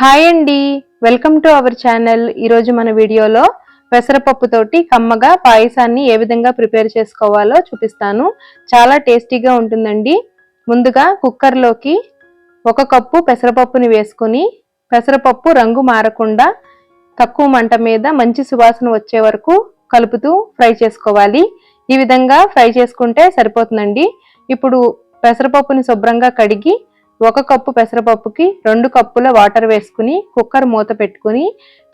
Hi అండి. Welcome to our channel. ఈరోజు మన వీడియోలో పెసరపప్పుతోటి కమ్మగా పాయసాన్ని ఏ విధంగా ప్రిపేర్ చేసుకోవాలో చూపిస్తాను. చాలా టేస్టీగా ఉంటుందండి. ముందుగా కుక్కర్లోకి ఒక కప్పు పెసరపప్పుని వేసుకుని పెసరపప్పు రంగు మారకుండా తక్కువ మంట మీద మంచి సువాసన వచ్చే వరకు కలుపుతూ ఫ్రై చేసుకోవాలి. ఈ విధంగా ఫ్రై చేసుకుంటే సరిపోతుందండి. ఇప్పుడు పెసరపప్పుని శుభ్రంగా కడిగి ఒక కప్పు పెసరపప్పుకి రెండు కప్పుల వాటర్ వేసుకుని కుక్కర్ మూత పెట్టుకుని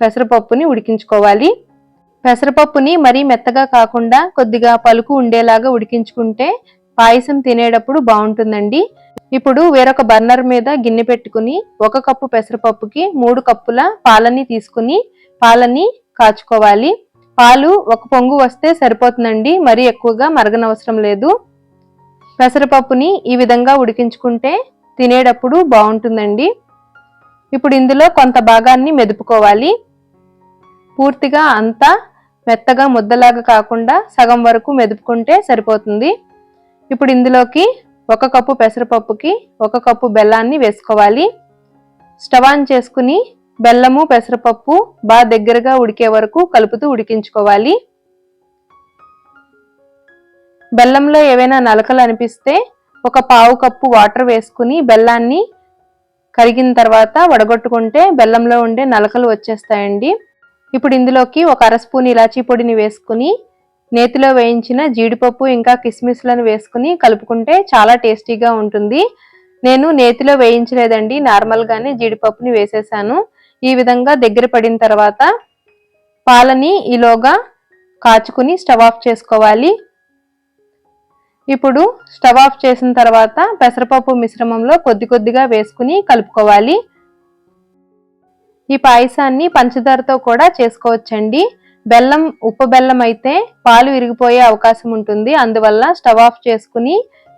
పెసరపప్పుని ఉడికించుకోవాలి. పెసరపప్పుని మరీ మెత్తగా కాకుండా కొద్దిగా పలుకు ఉండేలాగా ఉడికించుకుంటే పాయసం తినేటప్పుడు బాగుంటుందండి. ఇప్పుడు వేరొక బర్నర్ మీద గిన్నె పెట్టుకుని ఒక కప్పు పెసరపప్పుకి మూడు కప్పుల పాలని తీసుకుని పాలని కాచుకోవాలి. పాలు ఒక పొంగు వస్తే సరిపోతుందండి మరీ ఎక్కువగా మరగనవసరం లేదు. పెసరపప్పుని ఈ విధంగా ఉడికించుకుంటే తినేటప్పుడు బాగుంటుందండి. ఇప్పుడు ఇందులో కొంత భాగాన్ని మెదుపుకోవాలి. పూర్తిగా అంతా మెత్తగా ముద్దలాగా కాకుండా సగం వరకు మెదుపుకుంటే సరిపోతుంది. ఇప్పుడు ఇందులోకి ఒక కప్పు పెసరపప్పుకి ఒక కప్పు బెల్లాన్ని వేసుకోవాలి. స్టవ్ ఆన్ చేసుకుని బెల్లము పెసరపప్పు బాగా దగ్గరగా ఉడికే వరకు కలుపుతూ ఉడికించుకోవాలి. బెల్లంలో ఏవైనా నలకలు అనిపిస్తే ఒక పావు కప్పు వాటర్ వేసుకుని బెల్లాన్ని కరిగిన తర్వాత వడగొట్టుకుంటే బెల్లంలో ఉండే నలకలు వచ్చేస్తాయండి. ఇప్పుడు ఇందులోకి ఒక అర స్పూన్ ఇలాచీ పొడిని వేసుకుని నేతిలో వేయించిన జీడిపప్పు ఇంకా కిస్మిస్లను వేసుకుని కలుపుకుంటే చాలా టేస్టీగా ఉంటుంది. నేను నేతిలో వేయించలేదండి నార్మల్గానే జీడిపప్పుని వేసేసాను. ఈ విధంగా దగ్గర పడిన తర్వాత పాలని ఈలోగా కాచుకుని స్టవ్ ఆఫ్ చేసుకోవాలి. ఇప్పుడు స్టవ్ ఆఫ్ చేసిన తర్వాత పెసరపప్పు మిశ్రమంలో కొద్ది కొద్దిగా వేసుకుని కలుపుకోవాలి. ఈ పాయసాన్ని పంచదారతో కూడా చేసుకోవచ్చండి. బెల్లం ఉప్పు బెల్లం అయితే పాలు విరిగిపోయే అవకాశం ఉంటుంది. అందువల్ల స్టవ్ ఆఫ్ చేసుకుని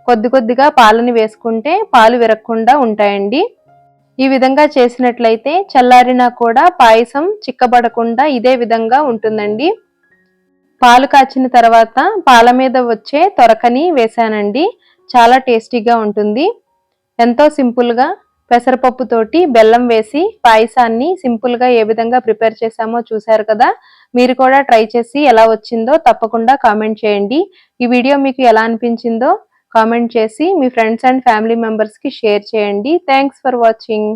కొద్ది కొద్దిగా పాలని వేసుకుంటే పాలు విరగకుండా ఉంటాయండి. ఈ విధంగా చేసినట్లయితే చల్లారినా కూడా పాయసం చిక్కబడకుండా ఇదే విధంగా ఉంటుందండి. పాలు కాచిన తర్వాత పాల మీద వచ్చే తొరకని వేసానండి చాలా టేస్టీగా ఉంటుంది. ఎంతో సింపుల్గా పెసరపప్పుతోటి బెల్లం వేసి పాయసాన్ని సింపుల్గా ఏ విధంగా ప్రిపేర్ చేశామో చూశారు కదా? మీరు కూడా ట్రై చేసి ఎలా వచ్చిందో తప్పకుండా కామెంట్ చేయండి. ఈ వీడియో మీకు ఎలా అనిపించిందో కామెంట్ చేసి మీ ఫ్రెండ్స్ అండ్ ఫ్యామిలీ మెంబర్స్కి షేర్ చేయండి. Thanks for watching.